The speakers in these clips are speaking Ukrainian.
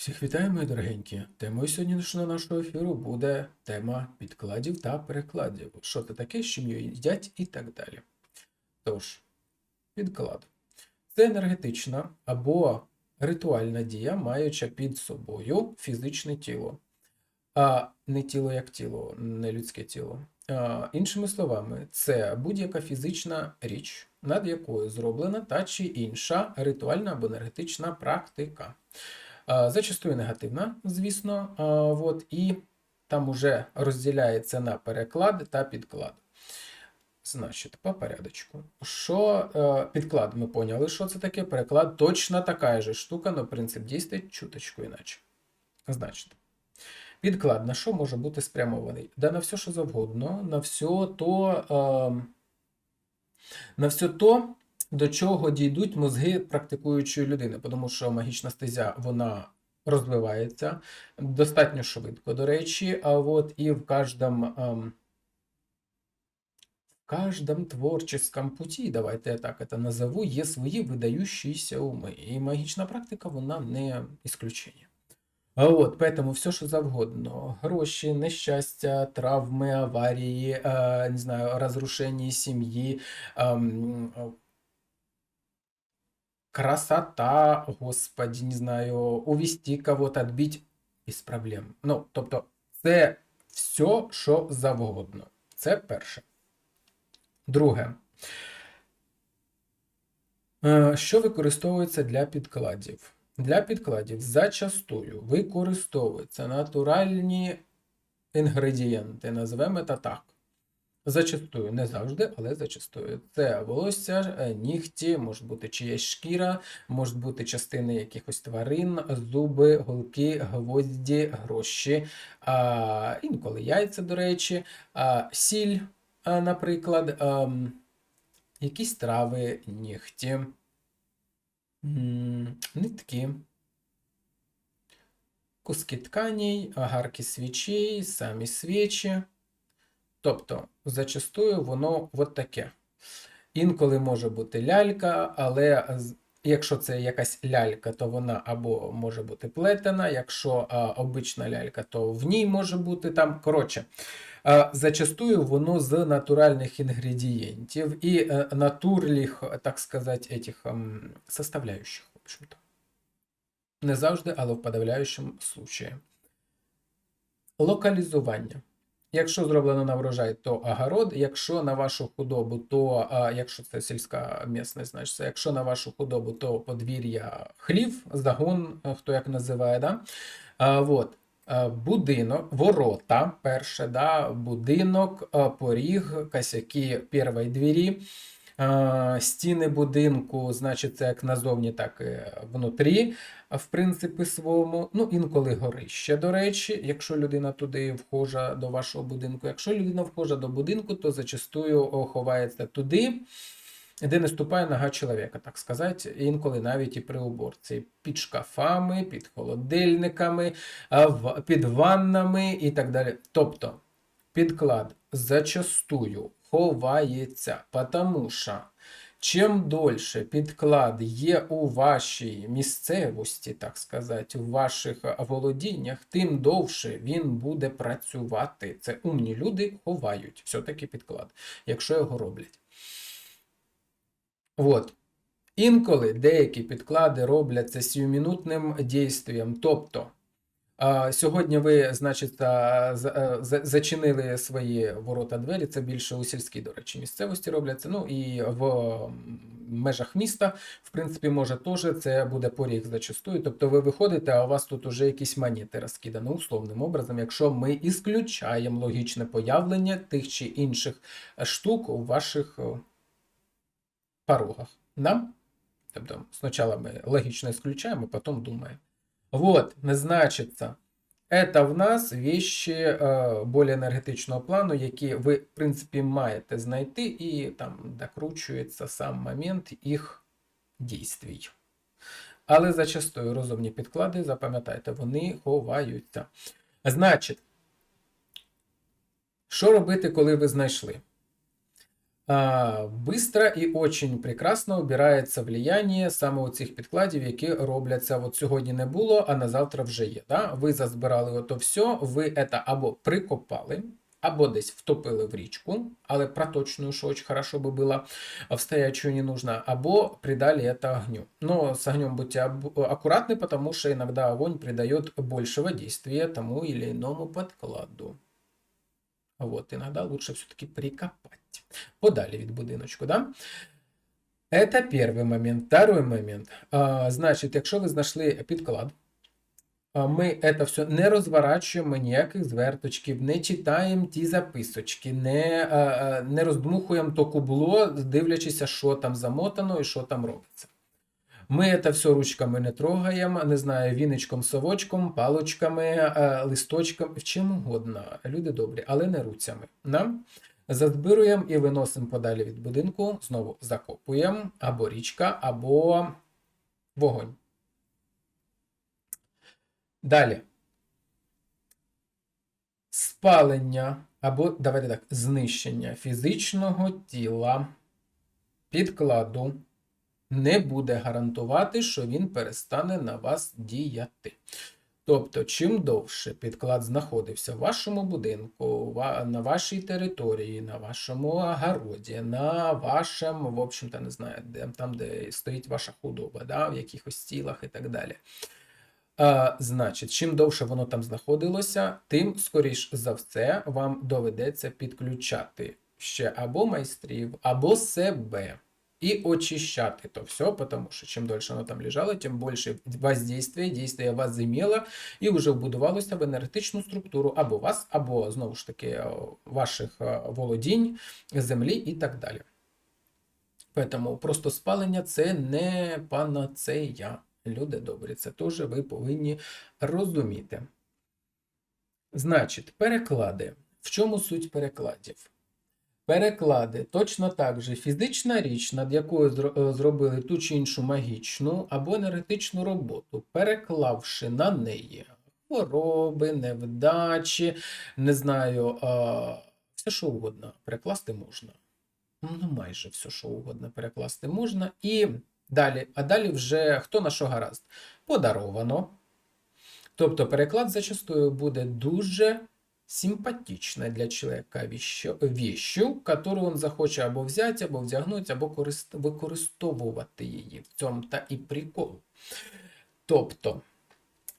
Всіх вітаю, мої дорогенькі. Темою сьогоднішнього нашого ефіру буде тема підкладів та перекладів. Що це таке, чим його їдять і так далі. Тож, підклад. Це енергетична або ритуальна дія, маюча під собою фізичне тіло. А не тіло як тіло, не людське тіло. А, іншими словами, це будь-яка фізична річ, над якою зроблена та чи інша ритуальна або енергетична практика. А, Зачастую негативна, звісно, от, і там уже розділяється на переклад та підклад. Значить, по порядочку. Що е, підклад ми поняли, що це таке. Переклад точно така же штука, але принцип дійства чуточку іначе. Значить, підклад на що може бути спрямований? Да на все, що завгодно, на все то, е, на все то, до чого дійдуть мозги практикуючої людини, тому що магічна стезя вона розвивається достатньо швидко, до речі, а от і в кожному, ем, каждом творческом путі, давайте я так це назову, є свої видающіся уми. І магічна практика вона не ісключення. А от, поэтому все, що завгодно. Гроші, нещастя, травми, аварії, е, не знаю, розрушення сім'ї, ем, красота, господи, не знаю, увести кого-то, отбить без проблем. Ну, тобто, це все, що завгодно. Це перше. Друге. Е, Що використовується для підкладів? Для підкладів зачастую використовуються натуральні інгредієнти, називаємо це так. Зачастую, не завжди, але зачастую. Це волосся, е, нігті, може бути чиясь шкіра, можуть бути частини якихось тварин, зуби, голки, гвозді, гроші, а, інколи яйця, до речі, а, сіль, а, наприклад, а, якісь трави, нігті, нитки. Куски тканей, агарки свічей, самі свічі. Тобто, зачастую воно от таке. Інколи може бути лялька, але якщо це якась лялька, то вона або може бути плетена, якщо а, обична лялька, то в ній може бути там. Коротше, а, зачастую воно з натуральних інгредієнтів і е, натурлих, так сказати, этих, ем, составляючих, в общем-то. Не завжди, але в подавляючому случаї. Локалізування. Якщо зроблено на врожай, то огород. Якщо на вашу худобу, то а, якщо це сільська місцевість, значить, якщо на вашу худобу, то подвір'я хлів, загон, е, хто як називає, да? А, вот. А, Будинок, ворота, перше, да, будинок, а, поріг, косяки першої двері, а, стіни будинку, значить, як назовні, так і внутрі в принципі своєму. Ну, інколи горище, до речі, якщо людина туди вхожа до вашого будинку. Якщо людина вхожа до будинку, то зачастую ховається туди, де не ступає нога чоловіка, так сказати, інколи навіть і при уборці. Під шкафами, під холодильниками, під ваннами і так далі. Тобто, підклад зачастую ховається, тому що Чим дольше підклад є у вашій місцевості, так сказати, у ваших володіннях, тим довше він буде працювати. Це умні люди ховають все-таки підклад, якщо його роблять. От. Інколи деякі підклади робляться сіюмінутним дійством. Тобто, Сьогодні ви, значить, за- зачинили свої ворота двері. Це більше у сільській, до речі, місцевості робляться. Ну і в межах міста, в принципі, може теж це буде поріг зачастую. Тобто ви виходите, а у вас тут уже якісь монети розкидані условним образом, якщо ми ісключаємо логічне появлення тих чи інших е, штук у ваших е, порогах. Да? Тобто, спочатку ми логічно исключаем, а потом думаем. Вот, не значиться. Это в нас вещи е, более енергетичного плану, які ви, в принципі, маєте знайти, і там докручується сам момент їх дійствій. Але зачастую розумні підклади, запам'ятайте, вони ховаються. Значить, що робити, коли ви знайшли? а, быстро і очень прекрасно обирається влияння саме у цих підкладів, які робляться. От сьогодні не було, а на завтра вже є. Да? Ви зазбирали ото все, ви це або прикопали, або десь втопили в річку, але проточную, что очень хорошо бы было, в стоячую не нужно, або придали это огню. Но с огнем будьте об- аккуратны, потому что иногда огонь придает большего действия тому или иному подкладу. Вот, иногда лучше все-таки прикопать. Подали від будиночку, да? Это перший момент. Второй момент. А, значить, якщо ви знайшли підклад, ми це все не розворачуємо ніяких зверточків, не читаємо ті записочки, не, не роздмухуємо то кубло, дивлячися, що там замотано і що там робиться. Ми це все ручками не трогаємо, не знаю, віничком, совочком, палочками, листочком, чим угодно. Люди добрі, але не руцями. Да? Задбируємо і виносимо подалі від будинку, знову закопуємо або річка, або вогонь. Далі. Спалення або, давайте так, знищення фізичного тіла підкладу не буде гарантувати, що він перестане на вас діяти. Тобто, чим довше підклад знаходився в вашому будинку, на вашій території, на вашому огороді, на вашому, в общем-то, не знаю, де, там, де стоїть ваша худоба, да, в якихось стілах і так далі. А, значить, чим довше воно там знаходилося, тим, скоріш за все, вам доведеться підключати ще або майстрів, або себе. И очищати то все, потому що чим дольше воно там лежало, тим більше воздействие, дійствие вас займело і вже вбудувалося в енергетичну структуру або вас, або знову ж таки е, ваших е, володінь, землі і так далі. Тому просто спалення це не панацея. Люди добрі, це теж ви повинні розуміти. Значить, переклади. В чому суть перекладів? Переклади точно так же фізична річ, над якою е, зробили ту чи іншу магічну або енергетичну роботу, переклавши на неї хвороби, невдачі, не знаю, а, все що угодно перекласти можна. Ну, майже все, що угодно перекласти можна. І далі, а далі вже хто на що гаразд? Подаровано. Тобто переклад зачастую буде дуже симпатичной для человека вещью, которую он захоче або взяти, або вдягнути, або корист- використовувати її. В цьому та і прикол. Тобто,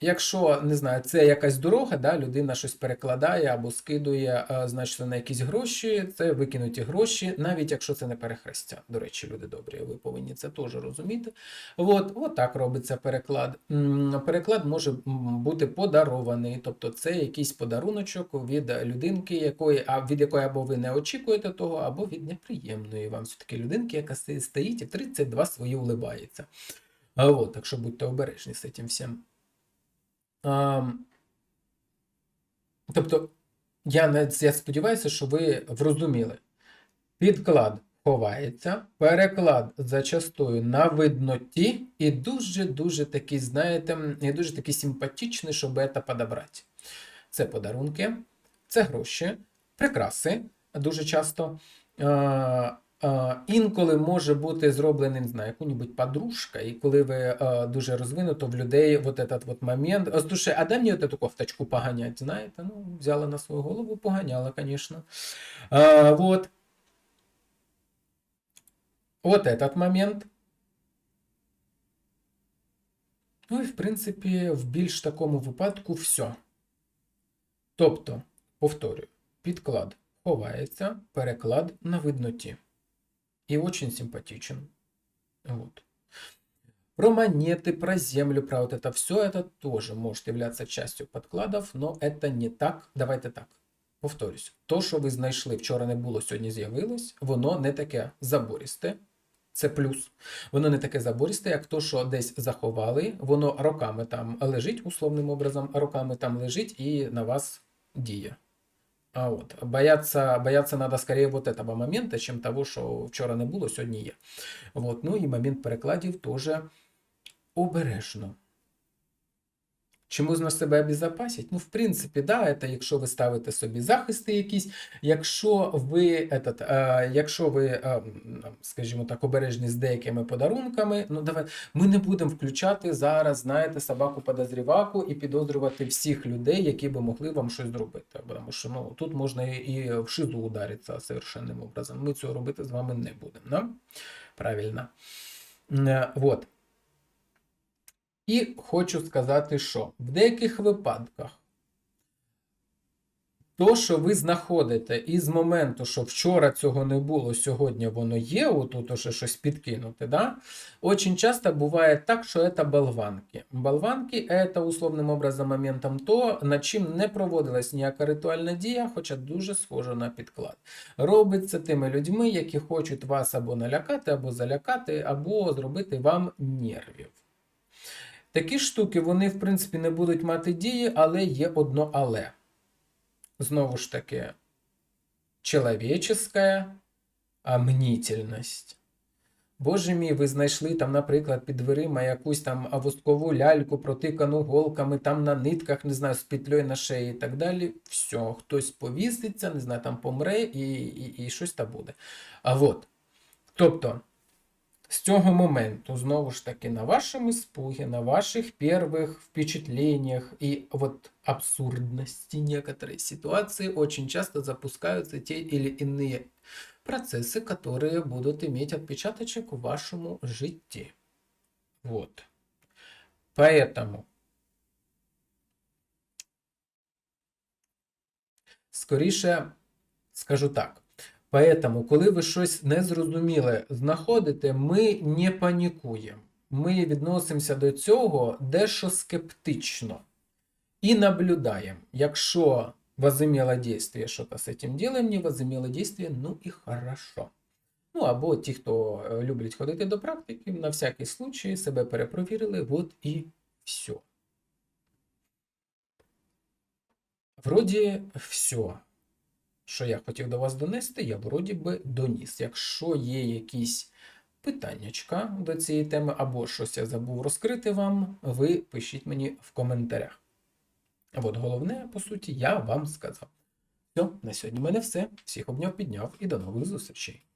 якщо не знаю, це якась дорога, да, людина щось перекладає або скидує, е, значить, на якісь гроші, це викинуті гроші, навіть якщо це не перехрестя. До речі, люди добрі, ви повинні це теж розуміти. От, от так робиться переклад. Переклад може бути подарований, тобто це якийсь подаруночок від людинки, якої, від якої або ви не очікуєте того, або від неприємної вам все-таки людинки, яка стоїть і 32 свої улибається. А от, так що будьте обережні з цим всім. Тобто, я, я сподіваюся, що ви зрозуміли. Підклад ховається, переклад зачастую на видноті і дуже-дуже такий, знаєте, і дуже такий симпатичний, щоб це подобрати. Це подарунки, це гроші, прикраси дуже часто. А, а, інколи може бути зроблений, не знаю, яку-небудь подружка, і коли ви а, дуже розвинуто в людей вот этот вот момент. О, слушай, а дай мені от эту кофточку поганять, знаєте? Ну, взяла на свою голову, поганяла, звісно. А, вот. Вот этот момент. Ну і, в принципі, в більш такому випадку все. Тобто, повторюю, підклад ховається, переклад на видноті. І очень симпатичен. Вот. Про монеты, про землю, про вот это все, это тоже может являться частью подкладов, но это не так. Давайте так. Повторюсь, то, що ви знайшли вчора не було, сьогодні з'явилось, воно не таке забористе. Це плюс. Воно не таке забористе, як то, що десь заховали, воно роками там лежить, условним образом, роками там лежить і на вас діє. А от, бояться, бояться надо скорее вот этого момента, чем того, що вчора не було, сьогодні є. От, ну і момент перекладів теж обережно. Чи можна себе обезопасити? Ну, в принципі, да, це якщо ви ставите собі захисти якісь, якщо ви, этот, е, якщо ви, е, скажімо так, обережні з деякими подарунками, ну давай, ми не будемо включати зараз, знаєте, собаку подозріваку і підозрювати всіх людей, які би могли вам щось зробити. Тому що ну, тут можна і, і в шизу ударитися совершенним образом. Ми цього робити з вами не будемо. Да? Правильно. Е, Вот. І хочу сказати, що в деяких випадках то, що ви знаходите із моменту, що вчора цього не було, сьогодні воно є, отут уже щось підкинути, да? очень часто буває так, що це болванки. Болванки це условним образом моментом то, над чим не проводилась ніяка ритуальна дія, хоча дуже схоже на підклад. Робиться тими людьми, які хочуть вас або налякати, або залякати, або зробити вам нервів. Такі штуки, вони, в принципі, не будуть мати дії, але є одно але. Знову ж таки, человеческая мнительність. Боже мій, ви знайшли там, наприклад, під дверима якусь там воскову ляльку, протикану голками, там на нитках, не знаю, з петлею на шиї і так далі. Все, хтось повіситься, не знаю, там помре і, і, і щось там буде. А от. Тобто, з цього моменту, знову ж таки, на вашем испуге, на ваших первых впечатлениях и вот абсурдности некоторой ситуации очень часто запускаются те или иные процессы, которые будут иметь отпечаточек в вашему житті. Вот. Поэтому скоріше скажу так. Поэтому, коли ви щось незрозуміле знаходите, ми не панікуємо. Ми відносимося до цього дещо скептично і наблюдаємо. Якщо возымело действие, что-то с этим делаем, не возымело действие, ну і хорошо. Ну або ті, хто е, люблять ходити до практики, на всякий случай себе перепровірили, от і все. Вроді все що я хотів до вас донести, я вроді би доніс. Якщо є якісь питаннячка до цієї теми, або щось я забув розкрити вам, ви пишіть мені в коментарях. От головне, по суті, я вам сказав. Все, на сьогодні в мене все. Всіх обняв, підняв і до нових зустрічей.